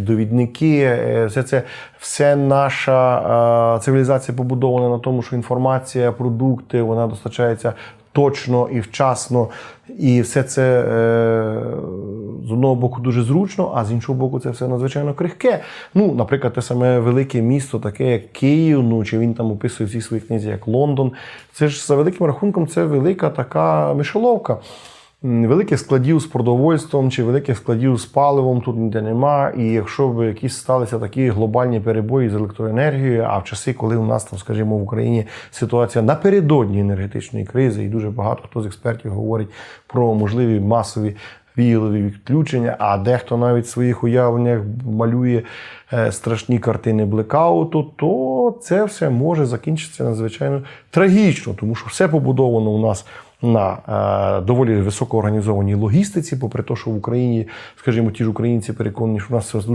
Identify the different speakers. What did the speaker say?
Speaker 1: Довідники, е, все це все наша е, цивілізація побудована на тому, що інформація, продукти вона достачається точно і вчасно. І все це е, з одного боку дуже зручно, а з іншого боку, це все надзвичайно крихке. Ну, наприклад, те саме велике місто, таке як Київ, ну чи він там описує всі свої книзі, як Лондон. Це ж за великим рахунком, це велика така мишеловка. Великих складів з продовольством чи великих складів з паливом тут ніде нема. І якщо б якісь сталися такі глобальні перебої з електроенергією, а в часи, коли у нас там, скажімо, в Україні ситуація напередодні енергетичної кризи, і дуже багато хто з експертів говорить про можливі масові віялові відключення, а дехто навіть в своїх уявленнях малює е, страшні картини блекауту, то це все може закінчитися надзвичайно трагічно, тому що все побудовано у нас на е, доволі високоорганізованій логістиці, попри те, що в Україні, скажімо, ті ж українці переконані, що в нас все дуже